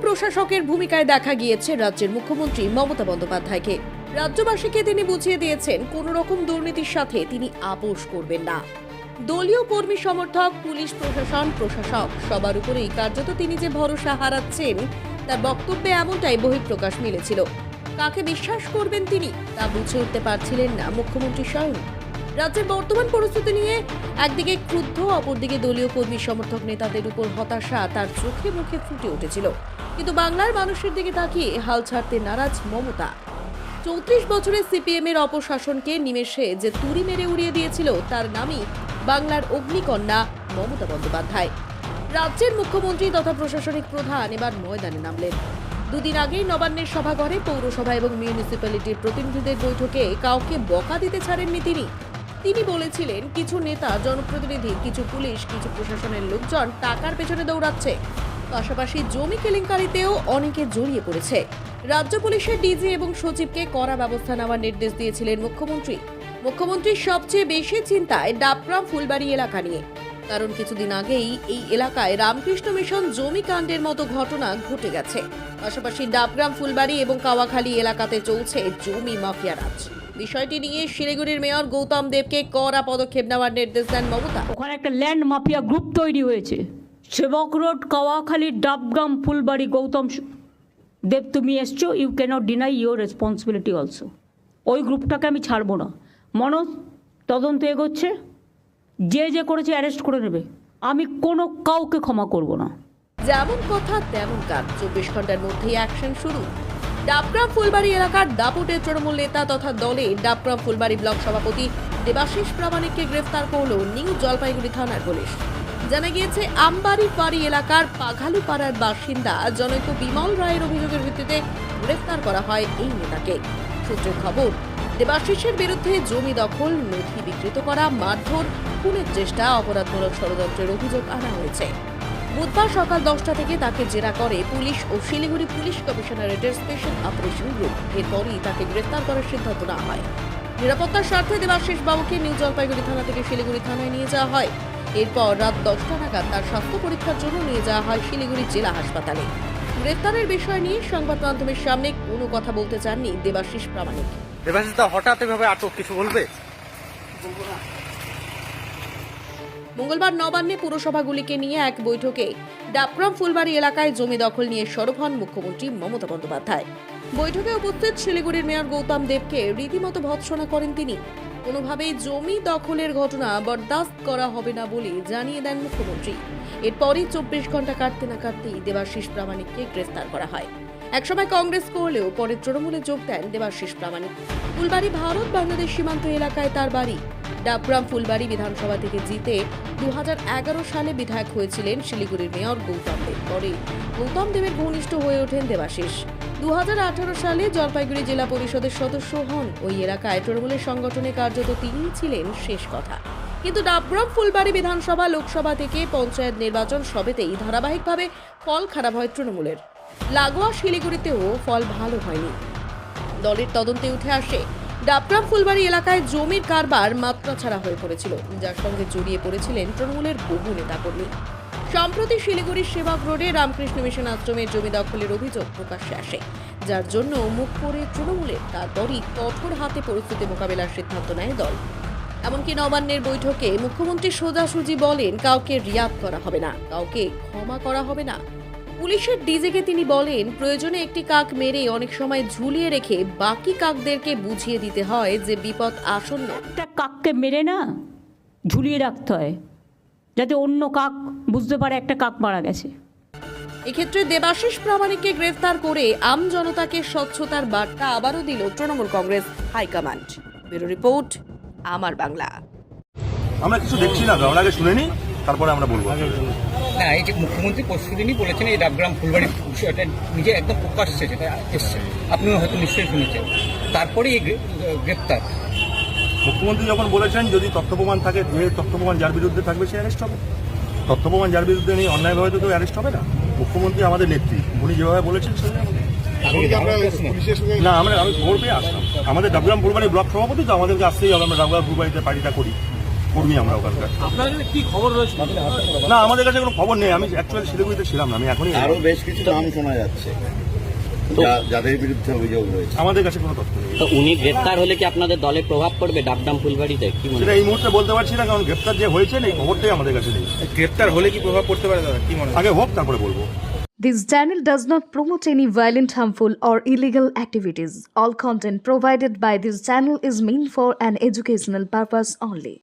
প্রশাসকের ভূমিকায় দেখা গিয়েছে রাজ্যের মুখ্যমন্ত্রী মমতা বন্দ্যোপাধ্যায়কে। রাজ্যবাসীকে তিনি বুঝিয়ে দিয়েছেন কোন রকম দুর্নীতির সাথে তিনি আপোষ করবেন না। দলীয় কর্মী সমর্থক, পুলিশ প্রশাসন, প্রশাসক, সবার উপরেই কার্যত তিনি যে ভরসা হারাচ্ছেন, তার বক্তব্যে এমনটাই বহিঃপ্রকাশ মিলেছিল। কাকে বিশ্বাস করবেন তিনি, তা বুঝে উঠতে পারছিলেন না মুখ্যমন্ত্রী স্বয়ং। রাজ্যের বর্তমান পরিস্থিতি নিয়ে একদিকে ক্রুদ্ধ, অপরদিকে দলীয় কর্মী সমর্থক নেতাদের উপর হতাশা তার চোখে মুখে ফুটে উঠেছিল। কিন্তু বাংলার মানুষের দিকে তাকিয়ে হাল ছাড়তে নারাজ মমতা। চৌত্রিশ বছরের সিপিএম এর অপশাসনকে নিমেষে যে তুড়ি মেরে উড়িয়ে দিয়েছিল, তার নামই বাংলার অগ্নিকন্যা মমতা বন্দ্যোপাধ্যায়। রাজ্যের মুখ্যমন্ত্রী তথা প্রশাসনিক প্রধান এবার ময়দানে নামলেন। দুদিন আগেই নবান্নের সভাঘরে পৌরসভা এবং মিউনিসিপ্যালিটির প্রতিনিধিদের বৈঠকে কাউকে বকা দিতে ছাড়েননি তিনি। তিনি বলেছিলেন, কিছু নেতা, জনপ্রতিনিধি, কিছু পুলিশ, কিছু প্রশাসনের লোকজন টাকার পেছনে দৌড়াচ্ছে। পাশাপাশি জমি কেলেঙ্কারিতেও অনেকে জড়িয়ে পড়েছে। রাজ্য পুলিশের ডিজি এবং সচিবকে কড়া ব্যবস্থা নেওয়ার নির্দেশ দিয়েছিলেন মুখ্যমন্ত্রী। মুখ্যমন্ত্রীর সবচেয়ে বেশি চিন্তায় ডাবগ্রাম ফুলবাড়ি এলাকা নিয়ে। কারণ কিছুদিন আগেই এই এলাকায় রামকৃষ্ণ মিশন জমি কাণ্ডের মতো ঘটনা ঘটে গেছে। পাশাপাশি ডাবগ্রাম ফুলবাড়ি এবং কাওয়াখালী এলাকাতে চলছে জমি মাফিয়া রাজ। বিষয়টি নিয়ে শিলিগুড়ির মেয়র গৌতম দেবকে কড়া পদক্ষেপ নেওয়ার নির্দেশ দেন মমতা। ওখানে একটা ল্যান্ড মাফিয়া গ্রুপ তৈরি হয়েছে। সেবক রোড কাওয়াখালী ডাবগ্রাম ফুলবাড়ি গৌতম দেব তুমি এসছো you cannot deny your responsibility also ওই গ্রুপটাকে আমি ছাড়বো না। মনোজ তদন্ত এগোচ্ছে। যে যে করেছে অ্যারেস্ট করে নেবে। আমি কোনো কাউকে ক্ষমা করব না। যেমন কথা তেমন কাজ। চব্বিশ ঘণ্টার মধ্যেই অ্যাকশন শুরু। ডাবগ্রাম ফুলবাড়ি এলাকার দাপুটের তৃণমূল নেতা তথা দলে ডাবগ্রাম ফুলবাড়ি ব্লক সভাপতি দেবাশিস প্রামাণিককে গ্রেফতার করল নিউ জলপাইগুড়ি থানার পুলিশ। জানা গিয়েছে আমবাড়ি পাড়ি এলাকার পাঘালু পাড়ার বাসিন্দা জনৈক বিমল রায়ের অভিযোগের ভিত্তিতে গ্রেফতার করা হয় এই নেতাকে। সূত্রের খবর, দেবাশিসের বিরুদ্ধে জমি দখল, নথি বিকৃত করা, মারধর, খুনের চেষ্টা, অপরাধমূলক ষড়যন্ত্রের অভিযোগ আনা হয়েছে। বুধবার সকাল দশটা থেকে তাকে জেরা করে পুলিশ ও শিলিগুড়ি পুলিশ কমিশনারেটের স্পেশাল অপারেশন গ্রুপ এরপরই তাকে গ্রেফতার করার সিদ্ধান্ত নেওয়া হয়। নিরাপত্তার স্বার্থে দেবাশিস বাবুকে নিউ জলপাইগুড়ি থানা থেকে শিলিগুড়ি থানায় নিয়ে যাওয়া হয়। এরপর রাত দশটা নাগাদ তার স্বাস্থ্য পরীক্ষার জন্য নিয়ে যাওয়া হয় শিলিগুড়ি জেলা হাসপাতালে। গ্রেফতারের বিষয় নিয়ে সংবাদ মাধ্যমের সামনে কোনো কথা বলতে চাননি দেবাশিস প্রামাণিক। দেবাশিস হঠাৎ এভাবে আটক কিছু বলবে? মঙ্গলবার নবান্নে পুরসভাগুলিকে নিয়ে এক বৈঠকে ডাবগ্রাম ফুলবাড়ি এলাকায় জমি দখল নিয়ে সরব হন মুখ্যমন্ত্রী মমতা বন্দ্যোপাধ্যায়। বৈঠকে উপস্থিত শিলিগুড়ির মেয়র গৌতম দেবকে রীতিমতো ভৎসনা করেন তিনি। কোনোভাবেই জমি দখলের ঘটনা বরদাস্ত করা হবে না বলে জানিয়ে দেন মুখ্যমন্ত্রী। এরপরই চব্বিশ ঘণ্টা কাটতে না কাটতেই দেবাশিস প্রামাণিককে গ্রেফতার করা হয়। একসময় কংগ্রেস করলেও পরে তৃণমূলে যোগ দেন দেবাশিস প্রামাণিক। ফুলবাড়ি ভারত বাংলাদেশ সীমান্ত এলাকায় তার বাড়ি। ডাবগ্রাম ফুলবাড়ি বিধানসভা থেকে জিতে দুহাজার এগারো সালে বিধায়ক হয়েছিলেন শিলিগুড়ির মেয়র গৌতম দেব। পরে গৌতম দেবের ঘনিষ্ঠ হয়ে ওঠেন দেবাশিস। দুহাজার আঠারো সালে জলপাইগুড়ি জেলা পরিষদের সদস্য হন। ওই এলাকায় তৃণমূলের সংগঠনে কার্যত তিনিই ছিলেন শেষ কথা। কিন্তু ডাবগ্রাম ফুলবাড়ি বিধানসভা লোকসভা থেকে পঞ্চায়েত নির্বাচন সবেতেই ধারাবাহিকভাবে ফল খারাপ হয় তৃণমূলের। লাগোয়া শিলিগুড়িতেও ফল ভালো হয়নি। দলের তদন্তে উঠে আসে ডাবগ্রাম ফুলবাড়ি এলাকায় জমির কারবার মাত্রা ছাড়া হয়ে পড়েছিল। যার সঙ্গে জড়িয়ে পড়েছিলেন তৃণমূলের বহু নেতাকর্মী। সম্প্রতি শিলিগুড়ির সেবক রোডে রামকৃষ্ণ মিশন আশ্রমের জমি দখলের অভিযোগ প্রকাশ্যে আসে। যার জন্য মুখ করে তৃণমূলের তারপরই কঠোর হাতে পরিস্থিতি মোকাবেলার সিদ্ধান্ত নেয় দল। এমনকি নবান্নের বৈঠকে মুখ্যমন্ত্রী সোজাসুজি বলেন, কাউকে রিয়াদ করা হবে না, কাউকে ক্ষমা করা হবে না। পুলিশের ডিজেকে তিনি বলেন প্রয়োজনে একটি কাক মেরে অনেক সময় ঝুলিয়ে রেখে বাকি কাকদেরকে বুঝিয়ে দিতে হয় যে বিপদ আসন্ন। একটা কাককে মেরে না ঝুলিয়ে রাখতে হয় যাতে অন্য কাক বুঝতে পারে একটা কাক মারা গেছে। এক্ষেত্রে দেবাশিস প্রামাণিককে গ্রেফতার করে আম জনতাকে স্বচ্ছতার বার্তা আবারও দিল Trinamool Congress high command. Bureau report Amar Bangla. আমরা কিছু দেখছি না আমরা আগে শুনে নিই তারপরে আমরা বলব। না এই যে মুখ্যমন্ত্রী পরশুদিনই বলেছেন এই ডাবগ্রাম ফুলবাড়ি বিষয়টা নিজে একদম প্রকাশ্যে যেটা এসছে। আপনিও হয়তো নিশ্চয়ই শুনেছেন। তারপরে এই গ্রেপ্তার। মুখ্যমন্ত্রী যখন বলেছেন যদি তথ্য প্রমাণ থাকে যে তথ্য প্রমাণ যার বিরুদ্ধে থাকবে সে অ্যারেস্ট হবে। তথ্য প্রমাণ যার বিরুদ্ধে নেই অন্যায়ভাবে তো কেউ অ্যারেস্ট হবে না। মুখ্যমন্ত্রী আমাদের নেত্রী উনি যেভাবে বলেছেন সেভাবে না আমরা আমি খবর পেয়ে আসলাম। আমাদের ডাবগ্রাম ফুলবাড়ি ব্লক সভাপতি তো আমাদেরকে আসতেই হবে আমরা ডাবগ্রাম ফুলবাড়িতে পার্টিটা করি। কর্মী আমরা ওখানকার। না আমাদের কাছে কোনো খবর নেই। আমি অ্যাকচুয়ালি শিলিগুড়িতে ছিলাম না আমি এখনই আরও বেশ কিছু নাম শোনা যাচ্ছে। যা- যাদের বিরুদ্ধে অভিযোগ রয়েছে। আমাদের কাছে কোনো তথ্য নেই। তো উনি গ্রেপ্তার হলে কি আপনাদের দলে প্রভাব পড়বে ডাকডাম ফুলবাড়িতে? কি মনে সেটা এই মুহূর্তে বলতে পারছি না কারণ গ্রেপ্তার যে হয়েছেন এই খবরটাই আমাদের কাছে নেই। গ্রেপ্তার হলে কি প্রভাব পড়তে পারে দাদা? কি মনে আগে হোক তারপরে বলব। This channel does not promote any violent, harmful, or illegal activities. All content provided by this channel is meant for an educational purpose only.